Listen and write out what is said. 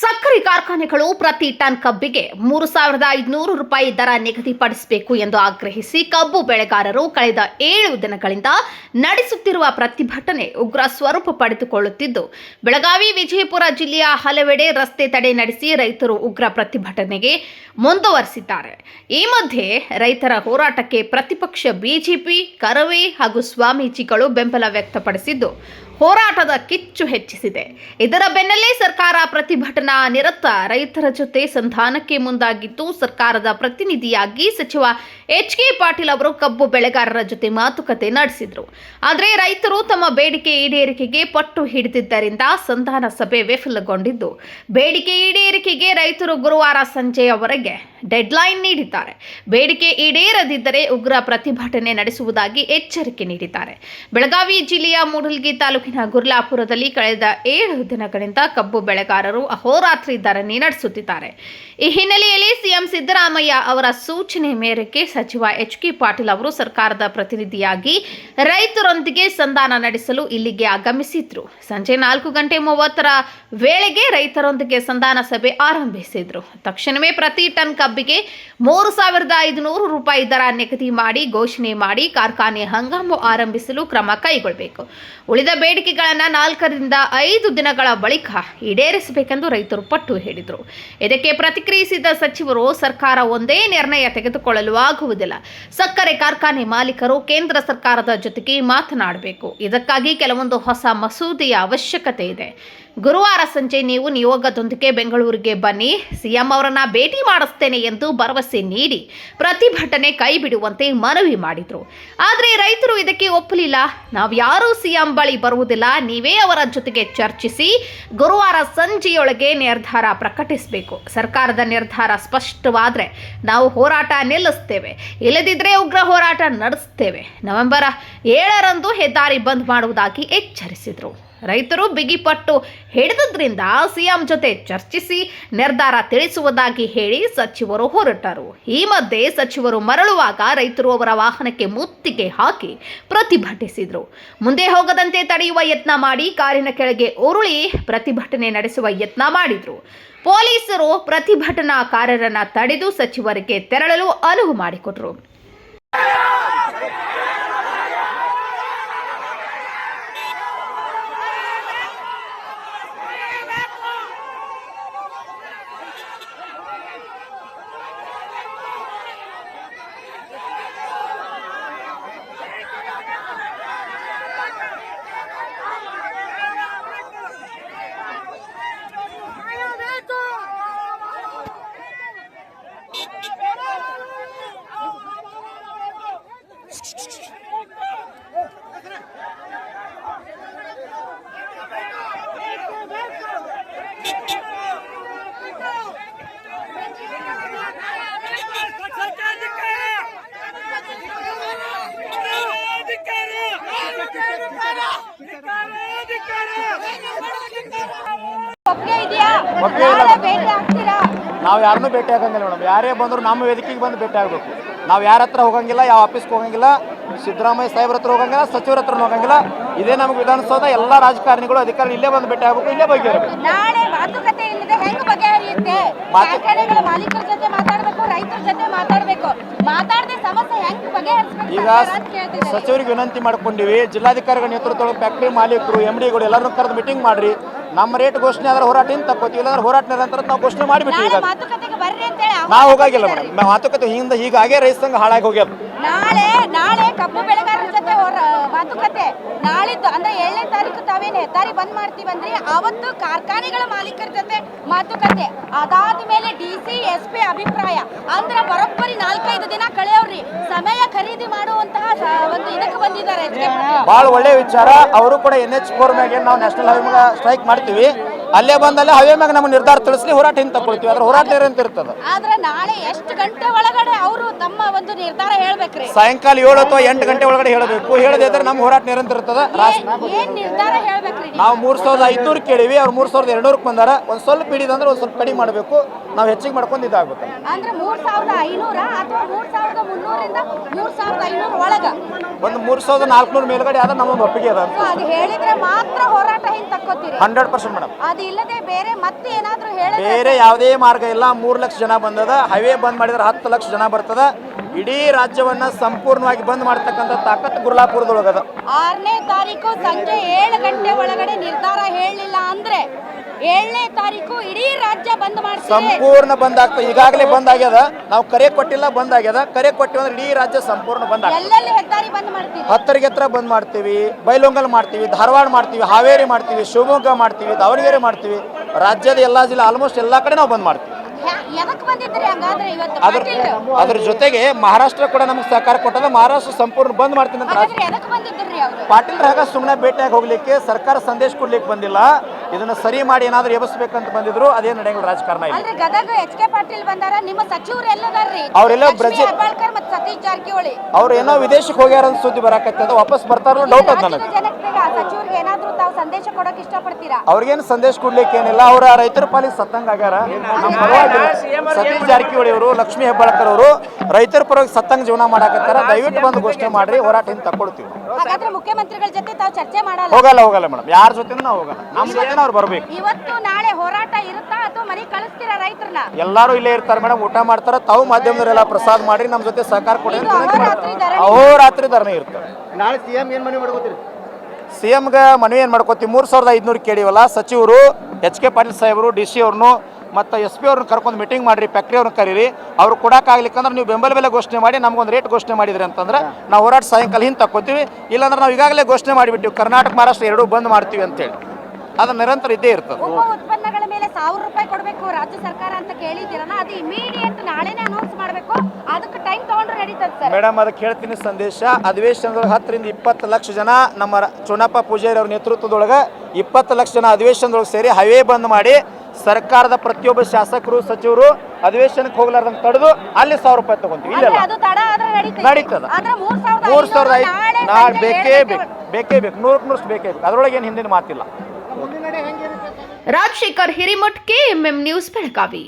ಸಕ್ಕರೆ ಕಾರ್ಖಾನೆಗಳು ಪ್ರತಿ ಟನ್ ಕಬ್ಬಿಗೆ ಮೂರು ಸಾವಿರದ ಐದುನೂರು ರೂಪಾಯಿ ದರ ನಿಗದಿಪಡಿಸಬೇಕು ಎಂದು ಆಗ್ರಹಿಸಿ ಕಬ್ಬು ಬೆಳೆಗಾರರು ಕಳೆದ ಏಳು ದಿನಗಳಿಂದ ನಡೆಸುತ್ತಿರುವ ಪ್ರತಿಭಟನೆ ಉಗ್ರ ಸ್ವರೂಪ ಪಡೆದುಕೊಳ್ಳುತ್ತಿದ್ದು, ಬೆಳಗಾವಿ ವಿಜಯಪುರ ಜಿಲ್ಲೆಯ ಹಲವೆಡೆ ರಸ್ತೆ ತಡೆ ನಡೆಸಿ ರೈತರು ಉಗ್ರ ಪ್ರತಿಭಟನೆಗೆ ಮುಂದುವರೆಸಿದ್ದಾರೆ. ಈ ಮಧ್ಯೆ ರೈತರ ಹೋರಾಟಕ್ಕೆ ಪ್ರತಿಪಕ್ಷ ಬಿಜೆಪಿ, ಕರವೇ ಹಾಗೂ ಸ್ವಾಮೀಜಿಗಳು ಬೆಂಬಲ ವ್ಯಕ್ತಪಡಿಸಿದ್ದು ಹೋರಾಟದ ಕಿಚ್ಚು ಹೆಚ್ಚಿಸಿದೆ. ಇದರ ಬೆನ್ನಲ್ಲೇ ಸರ್ಕಾರ ಪ್ರತಿಭಟನಾ ನಿರತ ರೈತರ ಜೊತೆ ಸಂಧಾನಕ್ಕೆ ಮುಂದಾಗಿದ್ದು, ಸರ್ಕಾರದ ಪ್ರತಿನಿಧಿಯಾಗಿ ಸಚಿವ ಎಚ್ ಕೆ ಪಾಟೀಲ್ ಅವರು ಕಬ್ಬು ಬೆಳೆಗಾರರ ಜೊತೆ ಮಾತುಕತೆ ನಡೆಸಿದ್ರು. ಆದರೆ ರೈತರು ತಮ್ಮ ಬೇಡಿಕೆ ಈಡೇರಿಕೆಗೆ ಪಟ್ಟು ಹಿಡಿದಿದ್ದರಿಂದ ಸಂಧಾನ ಸಭೆ ವಿಫಲಗೊಂಡಿದ್ದು. ಬೇಡಿಕೆ ಈಡೇರಿಕೆಗೆ ರೈತರು ಗುರುವಾರ ಸಂಜೆಯವರೆಗೆ ಡೆಡ್ಲೈನ್ ನೀಡಿದ್ದಾರೆ. ಬೇಡಿಕೆ ಈಡೇರದಿದ್ದರೆ ಉಗ್ರ ಪ್ರತಿಭಟನೆ ನಡೆಸುವುದಾಗಿ ಎಚ್ಚರಿಕೆ ನೀಡಿದ್ದಾರೆ. ಬೆಳಗಾವಿ ಜಿಲ್ಲೆಯ ಮೂಡಲಗಿ ತಾಲೂಕಿನ ಗುರ್ಲಾಪುರದಲ್ಲಿ ಕಳೆದ ಏಳು ದಿನಗಳಿಂದ ಕಬ್ಬು ಬೆಳೆಗಾರರು ಅಹೋರಾತ್ರಿ ಧರಣಿ ನಡೆಸುತ್ತಿದ್ದಾರೆ. ಈ ಹಿನ್ನೆಲೆಯಲ್ಲಿ ಸಿಎಂ ಸಿದ್ದರಾಮಯ್ಯ ಅವರ ಸೂಚನೆ ಮೇರೆಗೆ ಸಚಿವ ಎಚ್ ಕೆ ಪಾಟೀಲ್ ಅವರು ಸರ್ಕಾರದ ಪ್ರತಿನಿಧಿಯಾಗಿ ರೈತರೊಂದಿಗೆ ಸಂಧಾನ ನಡೆಸಲು ಇಲ್ಲಿಗೆ ಆಗಮಿಸಿದ್ರು. ಸಂಜೆ ನಾಲ್ಕು ಗಂಟೆ ಮೂವತ್ತರ ವೇಳೆಗೆ ರೈತರೊಂದಿಗೆ ಸಂಧಾನ ಸಭೆ ಆರಂಭಿಸಿದ್ರು. ತಕ್ಷಣವೇ ಪ್ರತಿ ಟನ್ ಕಬ್ಬಿಗೆ ಮೂರು ಸಾವಿರದ ಐದುನೂರು ರೂಪಾಯಿ ದರ ನಿಗದಿ ಮಾಡಿ ಘೋಷಣೆ ಮಾಡಿ ಕಾರ್ಖಾನೆ ಹಂಗಾಮು ಆರಂಭಿಸಲು ಕ್ರಮ ಕೈಗೊಳ್ಳಬೇಕು. ಉಳಿದ ಬೇಡಿಕೆಗಳನ್ನು ನಾಲ್ಕರಿಂದ ಐದು ದಿನಗಳ ಬಳಿಕ ಈಡೇರಿಸಬೇಕೆಂದು ರೈತರು ಪಟ್ಟು ಹೇಳಿದರು. ಇದಕ್ಕೆ ಪ್ರತಿಕ್ರಿಯಿಸಿದ ಸಚಿವರು, ಸರ್ಕಾರ ಒಂದೇ ನಿರ್ಣಯ ತೆಗೆದುಕೊಳ್ಳಲು ಆಗುವುದಿಲ್ಲ. ಸಕ್ಕರೆ ಕಾರ್ಖಾನೆ ಮಾಲೀಕರು ಕೇಂದ್ರ ಸರ್ಕಾರದ ಜೊತೆಗೆ ಮಾತನಾಡಬೇಕು. ಇದಕ್ಕಾಗಿ ಕೆಲವೊಂದು ಹೊಸ ಮಸೂದೆಯ ಅವಶ್ಯಕತೆ ಇದೆ. ಗುರುವಾರ ಸಂಜೆ ನೀವು ನಿಯೋಗದೊಂದಿಗೆ ಬೆಂಗಳೂರಿಗೆ ಬನ್ನಿ. ಸಿಎಂ ಅವರನ್ನ ಭೇಟಿ ಮಾಡಿಸ್ತೇನೆ ಎಂದು ಭರವಸೆ ನೀಡಿ ಪ್ರತಿಭಟನೆ ಕೈಬಿಡುವಂತೆ ಮನವಿ ಮಾಡಿದ್ರು. ಆದರೆ ರೈತರು ಇದಕ್ಕೆ ಒಪ್ಪಲಿಲ್ಲ. ನಾವು ಯಾರೂ ಸಿಎಂ ಬಳಿ ಬರುವುದಿಲ್ಲ. ನೀವೇ ಅವರ ಜೊತೆಗೆ ಚರ್ಚಿಸಿ ಗುರುವಾರ ಸಂಜೆಯೊಳಗೆ ನಿರ್ಧಾರ ಪ್ರಕಟಿಸಬೇಕು. ಸರ್ಕಾರದ ನಿರ್ಧಾರ ಸ್ಪಷ್ಟವಾದರೆ ನಾವು ಹೋರಾಟ ನಿಲ್ಲಿಸ್ತೇವೆ. ಇಲ್ಲದಿದ್ದರೆ ಉಗ್ರ ಹೋರಾಟ ನಡೆಸ್ತೇವೆ. ನವೆಂಬರ್ ಏಳರಂದು ಹೆದ್ದಾರಿ ಬಂದ್ ಮಾಡುವುದಾಗಿ ಎಚ್ಚರಿಸಿದರು. ರೈತರು ಬಿಗಿಪಟ್ಟು ಹಿಡಿದ್ರಿಂದ ಸಿಎಂ ಜೊತೆ ಚರ್ಚಿಸಿ ನಿರ್ಧಾರ ತಿಳಿಸುವುದಾಗಿ ಹೇಳಿ ಸಚಿವರು ಹೊರಟರು. ಈ ಮಧ್ಯೆ ಸಚಿವರು ಮರಳುವಾಗ ರೈತರು ಅವರ ವಾಹನಕ್ಕೆ ಮುತ್ತಿಗೆ ಹಾಕಿ ಪ್ರತಿಭಟಿಸಿದರು. ಮುಂದೆ ಹೋಗದಂತೆ ತಡೆಯುವ ಯತ್ನ ಮಾಡಿ ಕಾರಿನ ಕೆಳಗೆ ಉರುಳಿ ಪ್ರತಿಭಟನೆ ನಡೆಸುವ ಯತ್ನ ಮಾಡಿದ್ರು. ಪೊಲೀಸರು ಪ್ರತಿಭಟನಾಕಾರರನ್ನ ತಡೆದು ಸಚಿವರಿಗೆ ತೆರಳಲು ಅನುವು ಮಾಡಿಕೊಟ್ರು ಒಪ್ಪಿಗೆ ಇದೆಯಾ ಒಪ್ಪಿಗೆ ಇಲ್ಲ. ನಾಳೆ ಭೇಟಿ ಆಗ್ತೀರಾ ನಾವು ಯಾರನ್ನೂ ಭೇಟಿ ಆಗಂಗಿಲ್ಲ ಮೇಡಮ್. ಯಾರೇ ಬಂದ್ರು ನಮ್ಮ ವೇದಿಕೆಗೆ ಬಂದು ಭೇಟಿ ಆಗಬೇಕು. ನಾವು ಯಾರ ಹತ್ರ ಹೋಗಂಗಿಲ್ಲ, ಯಾವ ಆಫೀಸ್ಗೆ ಹೋಗಂಗಿಲ್ಲ. ಸಿದ್ದರಾಮಯ್ಯ ಸಾಹೇಬ್ರ ಹತ್ರ ಹೋಗಂಗಿಲ್ಲ ಸಚಿವರ ಹತ್ರ ಹೋಗಂಗಿಲ್ಲ. ಇದೇ ನಮ್ಗೆ ವಿಧಾನಸೌಧ ಎಲ್ಲ ರಾಜಕಾರಣಿಗಳು ಅಧಿಕಾರಿ ಇಲ್ಲೇ ಬಂದು ಭೇಟಿ ಆಗ್ಬೇಕು ಇಲ್ಲೇ ಬಗ್ಗೆ ನಾಳೆ ಮಾತುಕತೆ ಇಲ್ಲದೆ ಹೆಂಗ್ ಬಗೆಹರಿಯುತ್ತೆ? ಮಾತು- ಕಾರ್ಖಾನೆಗಳ ಮಾಲೀಕರ ಜೊತೆ ಮಾತಾಡ್ಬೇಕು ರೈತರ ಜೊತೆ ಮಾತಾಡ್ಬೇಕು. ಮಾತಾಡದೆ ಸಮಸ್ಯೆ ಹೆಂಗ್ ಬಗೆಹರಿಸ್ಬೇಕು ಈಗ ಸಚಿವರಿಗೆ ವಿನಂತಿ ಮಾಡ್ಕೊಂಡಿವಿ ಜಿಲ್ಲಾಧಿಕಾರಿಗಳ ನೇತೃತ್ವದ ಫ್ಯಾಕ್ಟರಿ ಮಾಲೀಕರು ಎಂ ಡಿಗಳು ಎಲ್ಲರೂ ಕರೆದು ಮೀಟಿಂಗ್ ಮಾಡ್ರಿ. ನಮ್ಮ ರೇಟ್ ಘೋಷಣೆ ಆದ್ರೆ ಹೋರಾಟ ಏನ್ ತಕ್ಕೋತೀವಿ ಇಲ್ಲಾಂದ್ರೆ ಹೋರಾಟ ನಿರಂತರ ನಾವು ಘೋಷಣೆ ಮಾಡಿಬಿಟ್ಟು ನಾಳೆ ಮಾತುಕತೆಗೆ ಬರ್ರಿ ಅಂತೇಳಿ ಆಹ್ವಾನ ನಾವು ಹೋಗಾಗಿಲ್ಲ. ಮೇಡಮ್. ಮಾತುಕತೆ ಹಿಂದೆ ಹೀಗಾಗೆ ರೈತ ಸಂಘ ಹಾಳಾಗಿ ಹೋಗ್ಯದ. ನಾಳೆ ನಾಳೆ ಕಬ್ಬು ಬೆಳೆಗಾರರ ಜೊತೆ ಹೊರ ಮಾತುಕತೆ ನಾಳಿದ್ದು, ಅಂದ್ರೆ ಏಳನೇ ತಾರೀಕು ತಾವೇನೆ ಹೆದ್ದಾರಿ ಬಂದ್ ಮಾಡ್ತೀವಂದ್ರಿ ಅವತ್ತು ಕಾರ್ಖಾನೆಗಳ ಮಾಲೀಕರ ಜೊತೆ ಮಾತುಕತೆ ಅದಾದ ಮೇಲೆ ಡಿ ಸಿ, ಎಸ್ ಪಿ ಅಭಿಪ್ರಾಯ. ಅಂದ್ರೆ ಬರೋಬ್ಬರಿ ನಾಲ್ಕೈದು ದಿನ ಕಳೆಯವ್ರಿ ಸಮಯ ಖರೀದಿ ಮಾಡುವಂತಹ ಒಂದು ಇದಕ್ಕೆ ಬಂದಿದ್ದಾರೆ. ಬಹಳ ಒಳ್ಳೆ ವಿಚಾರ. ಅವರು ಕೂಡ ಎನ್ ಎಚ್ ಫೋರ್ ಮ್ಯಾಗೆ ನಾವು ನ್ಯಾಷನಲ್ ಹೈವೇ ಸ್ಟ್ರೈಕ್ ಮಾಡ್ತೀವಿ. ಅಲ್ಲೇ ಬಂದಲ್ಲಿ ಹವೆ ಮ್ಯಾಗ ನಮ್ಗೆ ನಿರ್ಧಾರ ತಿಳಿಸಲಿ ಹೋರಾಟ ಹಿಂದೆ ತಗೊಳ್ತೀವಿ. ಅದ್ರ ಹೋರಾಟ ಅಂತ ಇರ್ತದೆ. ಆದ್ರೆ ನಾಳೆ ಎಷ್ಟು ಗಂಟೆ ಒಳಗಡೆ ಅವರು ತಮ್ಮ ಒಂದು ನಿರ್ಧಾರ ಹೇಳ್ಬೇಕ್ರಿ? ಸಾಯಂಕಾಲ ಏಳು ಅಥವಾ ಎಂಟು ಗಂಟೆ ಒಳಗಡೆ ಹೇಳಬೇಕು. ಹೇಳದಿದ್ರೆ ನಮ್ಮ ಹೋರಾಟ ನಿರಂತರ ಇರ್ತದೆ. ರಾಸ್- ಏನ್- ಏನ್ ನಿರ್ಧಾರ ಹೇಳ್ಬೇಕ್ರಿ ನಾವು? ಮೂರು ಸಾವಿರದ ಐದುನೂರು ಕೇಳಿವಿ. ಅವ್ರು ಮೂರು ಸಾವಿರದ ಎರಡುನೂರಕ್ಕೆ ಬಂದಾರ. ಒಂದು ಸ್ವಲ್ಪ ಹಿಡಿದಂದ್ರೆ ಒಂದು ಸ್ವಲ್ಪ ಕಡಿಮೆ ಮಾಡಬೇಕು. ನಾವು ಹೆಚ್ಚಿಗೆ ಮಾಡ್ಕೊಂಡು ಇದಾಗುತ್ತೆ. ಅಂದ್ರೆ ಮೂರ್ ಸಾವಿರದ ಐನೂರ ಅಥವಾ ಮೂರ್ ಸಾವಿರದ ಮುನ್ನೂರಿಂದ ಮೂರ್ ಸಾವಿರದ ಐನೂರ ಒಳಗ? ಒಂದು ಮೂರು ಸಾವಿರದ ನಾಲ್ಕುನೂರು ಮೇಲ್ಗಡೆ ಆದ್ರೆ ನಮ್ಮೊಂದು ಒಪ್ಪಿಗೆ ಅದ ಅದು ಹೇಳಿದ್ರೆ ಮಾತ್ರ ಹೋರಾಟ ಹಿಂದೆ ತಕ್ಕೋತೀರಿ. Hundred percent madam. ಅದು ಇಲ್ಲದೆ ಬೇರೆ ಮತ್ತೆ ಏನಾದರೂ ಹೇಳಿ ಬೇರೆ ಯಾವುದೇ ಮಾರ್ಗ ಇಲ್ಲ. ಮೂರು ಲಕ್ಷ ಜನ ಬಂದದ. ಹೈವೇ ಬಂದ್ ಮಾಡಿದ್ರೆ ಹತ್ತು ಲಕ್ಷ ಜನ ಬರ್ತದ. ಇಡೀ ರಾಜ್ಯವನ್ನ ಸಂಪೂರ್ಣವಾಗಿ ಬಂದ್ ಮಾಡ್ತಕ್ಕಂಥ ತಾಕತ್ ಗುರ್ಲಾಪುರದೊಳಗದ. ಆರನೇ ತಾರೀಕು ಸಂಜೆ ಏಳು ಗಂಟೆ ಒಳಗಡೆ ನಿರ್ಧಾರ ಹೇಳಲಿಲ್ಲ ಅಂದ್ರೆ ಏಳನೇ ತಾರೀಕು ಇಡೀ ರಾಜ್ಯ ಬಂದ್ ಮಾಡ್ತೀವಿ ಸಂಪೂರ್ಣ ಬಂದ್ ಆಗ್ತದೆ ಈಗಾಗಲೇ ಬಂದ್ ಆಗ್ಯದ. ನಾವು ಕರೆ ಕೊಟ್ಟಿಲ್ಲ ಬಂದ್ ಆಗ್ಯದ. ಕರೆ ಕೊಟ್ಟಿವಿ ಅಂದ್ರೆ ಇಡೀ ರಾಜ್ಯ ಸಂಪೂರ್ಣ ಬಂದ್ ಆಗ್ತದೆ. ಎಲ್ಲೆಲ್ಲಿ ಹೆದ್ದಾರಿ ಬಂದ್ ಮಾಡ್ತೀವಿ ಹತ್ತರಿಗೆ ಹತ್ರ ಬಂದ್ ಮಾಡ್ತೀವಿ. ಬೈಲೊಂಗಲ್ ಮಾಡ್ತೀವಿ ಧಾರವಾಡ ಮಾಡ್ತೀವಿ ಹಾವೇರಿ ಮಾಡ್ತೀವಿ ಶಿವಮೊಗ್ಗ ಮಾಡ್ತೀವಿ ದಾವಣಗೆರೆ ಮಾಡ್ತೀವಿ. ರಾಜ್ಯದ ಎಲ್ಲಾ ಜಿಲ್ಲೆ ಆಲ್ಮೋಸ್ಟ್ ಎಲ್ಲಾ ಕಡೆ ನಾವು ಬಂದ್ ಮಾಡ್ತೀವಿ. ಅದ್ರ ಅದ್ರ ಜೊತೆಗೆ ಮಹಾರಾಷ್ಟ್ರ ಕೂಡ ನಮ್ಗೆ ಸಹಕಾರ ಕೊಟ್ಟದ ಮಹಾರಾಷ್ಟ್ರ ಸಂಪೂರ್ಣ ಬಂದ್ ಮಾಡ್ತೀನಿ ಅಂತ ಪಾಟೀಲ್ ರಾಗ ಸುಮ್ಮನೆ ಭೇಟಿಯಾಗಿ ಹೋಗ್ಲಿಕ್ಕೆ ಸರ್ಕಾರ ಸಂದೇಶ ಕೊಡ್ಲಿಕ್ಕೆ ಬಂದಿಲ್ಲ. ಇದನ್ನ ಸರಿ ಮಾಡಿ ಏನಾದ್ರೂ ಎಬ್ಬಿಸ್ಬೇಕಂತ ಬಂದಿದ್ರು ಅದೇ ನಡೆಯಂಗಿಲ್ಲ ರಾಜಕಾರಣ ಅವ್ರೆಲ್ಲ ಲಕ್ಷ್ಮೀ ಬ್ರಜೆ- ಹೆಬ್ಬಾಳ್ಕರ್ ಮತ್ತು ಸತೀಶ್ ಅವ್ರು ಏನೋ ವಿದೇಶಕ್ಕೆ ಹೋಗ್ಯಾರ ಅಂತ ಸುದ್ದಿ ಬರಾಕತ್ತದ ವಾಪಸ್ ಬರ್ತಾರೋ ಡೌಟ್ ಅದ ನನಗೆ. ಅವ್ರಿಗೇನು ಸಂದೇಶ ಕೊಡ್ಲಿಕ್ಕೆ ಏನಿಲ್ಲ ಅವ್ರ ರೈತರ ಪಾಲಿ ಸತ್ತಂಗ ಆಗ್ಯಾರ. ನಮ್ಮ ಪರವಾಗಿಲ್ಲ. ಸತೀಶ್ ಜಾರಕಿಹೊಳಿ ಅವರು ಲಕ್ಷ್ಮೀ ಹೆಬ್ಬಾಳ್ಕರ್ ಅವರು ರೈತರ ಪರವಾಗಿ ಸತ್ತಂಗ ಜೀವನ ಮಾಡಾಕತ್ತಾರ ದಯವಿಟ್ಟು ಬಂದು ಘೋಷಣೆ ಮಾಡ್ರಿ ಹೋರಾಟ ಹಿಂದೆ ತಕ್ಕೊಳ್ತೀವಿ ಹಾಗಾದ್ರೆ ಮುಖ್ಯಮಂತ್ರಿಗಳ ಜೊತೆ ತಾವು ಚರ್ಚೆ ಮಾಡಲ್ಲ? ಹೋಗಲ್ಲ ಹೋಗಲ್ಲ ಮೇಡಮ್. ಯಾರ ಜೊತೆ ನಾವು ಹೋಗಲ್ಲ. ನಮ್ಮ ಜೊತೆ ಅವ್ರು ಬರ್ಬೇಕು. ಇವತ್ತು ನಾಳೆ ಹೋರಾಟ ಇರುತ್ತಾ ಅಥವಾ ಮನೆ ಕಳಿಸ್ತೀರಾ ರೈತರನ್ನ? ಎಲ್ಲಾರು ಇಲ್ಲೇ ಇರ್ತಾರೆ ಮೇಡಮ್ ಊಟ ಮಾಡ್ತಾರ ತಾವು ಮಾಧ್ಯಮದವರೆಲ್ಲ ಪ್ರಸಾದ ಮಾಡಿ ನಮ್ಮ ಜೊತೆ ಸಹಕಾರ ಕೊಡಿ ಅಂತ ಅಹೋರಾತ್ರಿ. ಧರಣಿ. ಇರ್ತಾರೆ ಇರ್ತದೆ ನಾಳೆ ಸಿ ಎಂ ಏನು ಮನೆ ಮಾಡ್ಕೋತೀರಿ ಸಿ ಎಮ್ಗೆ ಮನವಿ ಏನು ಮಾಡ್ಕೋತೀವಿ? ಮೂರು ಸಾವಿರದ ಐದುನೂರು ಕೇಳಿವಲ್ಲ ಸಚಿವರು ಎಚ್ ಕೆ ಪಾಟೀಲ್ ಸಾಹೇಬರು ಡಿ ಸಿ ಅವ್ರನ್ನು ಮತ್ತು ಎಸ್ ಪಿ ಅವ್ರನ್ನ ಕರ್ಕೊಂಡು ಮೀಟಿಂಗ್ ಮಾಡಿರಿ ಫ್ಯಾಕ್ಟ್ರಿ ಅವ್ರನ್ನ ಕರೀರಿ. ಅವ್ರು ಕೊಡೋಕ್ಕಾಗ್ಲಿಕ್ಕಂದ್ರೆ ನೀವು ಬೆಂಬಲ ಬೆಲೆ ಘೋಷಣೆ ಮಾಡಿ ನಮ್ಗೊಂದು ರೇಟ್ ಘೋಷಣೆ ಮಾಡಿದ್ರಿ ಅಂತಂದ್ರೆ ನಾವು ಹೋರಾಟ ಸಾಯಂಕಾಲ ಹಿಂದೆ ತಕ್ಕೋತೀವಿ. ಇಲ್ಲಾಂದ್ರೆ ನಾವು ಈಗಾಗಲೇ ಘೋಷಣೆ ಮಾಡಿಬಿಟ್ಟಿವಿ ಕರ್ನಾಟಕ ಮಹಾರಾಷ್ಟ್ರ ಎರಡೂ ಬಂದ್ ಮಾಡ್ತೀವಿ ಅಂತೇಳಿ. ಅದು ನಿರಂತರ ಇದ್ದೇ ಇರ್ತದೆ. ಉತ್ಪನ್ನಗಳ ಮೇಲೆ ಸಾವಿರ ರೂಪಾಯಿ ಕೊಡಬೇಕು ರಾಜ್ಯ ಸರ್ಕಾರ ಅಂತ ಕೇಳಿದ್ದೀರಲ್ಲ ಅದು ಇಮಿಡಿಯೇಟ್ ನಾಳೆನೇ ಅನೌನ್ಸ್ ಮಾಡಬೇಕು. ಅದಕ್ಕೆ ಟೈಮ್ ತಗೊಂಡ್ರೆ ನಡೀತದೆ ಸರ್. ಮೇಡಮ್ ಅದಕ್ಕೆ ಹೇಳ್ತೀನಿ ಸಂದೇಶ. ಅಧಿವೇಶನದೊಳಗೆ ಹತ್ತರಿಂದ ಇಪ್ಪತ್ತು ಲಕ್ಷ ಜನ ನಮ್ಮ ಚುನಪ್ಪ ಪೂಜಾರಿ ಅವ್ರ ನೇತೃತ್ವದೊಳಗೆ ಇಪ್ಪತ್ತು ಲಕ್ಷ ಜನ ಅಧಿವೇಶನದೊಳಗೆ ಸೇರಿ ಹೈವೇ ಬಂದ್ ಮಾಡಿ ಸರ್ಕಾರದ ಪ್ರತಿಯೊಬ್ಬ ಶಾಸಕರು ಸಚಿವರು ಅಧಿವೇಶನಕ್ಕೆ ಹೋಗ್ಲಾರ್ದಂಗೆ ತಡೆದು ಅಲ್ಲಿ ಸಾವಿರ ರೂಪಾಯಿ ತಗೊಂತೀವಿ. ಇಲ್ಲ ಅದು ತಡ ಆದ್ರೆ ನಡೀತದೆ. ಮೂರ್ ಸಾವಿರದ ಐದು ನಾಳೆ ಬೇಕೇ ಬೇಕು. ಬೇಕೇ ಬೇಕು. ನೂರಕ್ಕೆ ನೂರಷ್ಟು ಬೇಕೇ ಬೇಕು. ಅದರೊಳಗೆ ಏನು ಹಿಂದಿನ ಮಾತಿಲ್ಲ. Rajashekhar Hiremath KMM news Belagavi.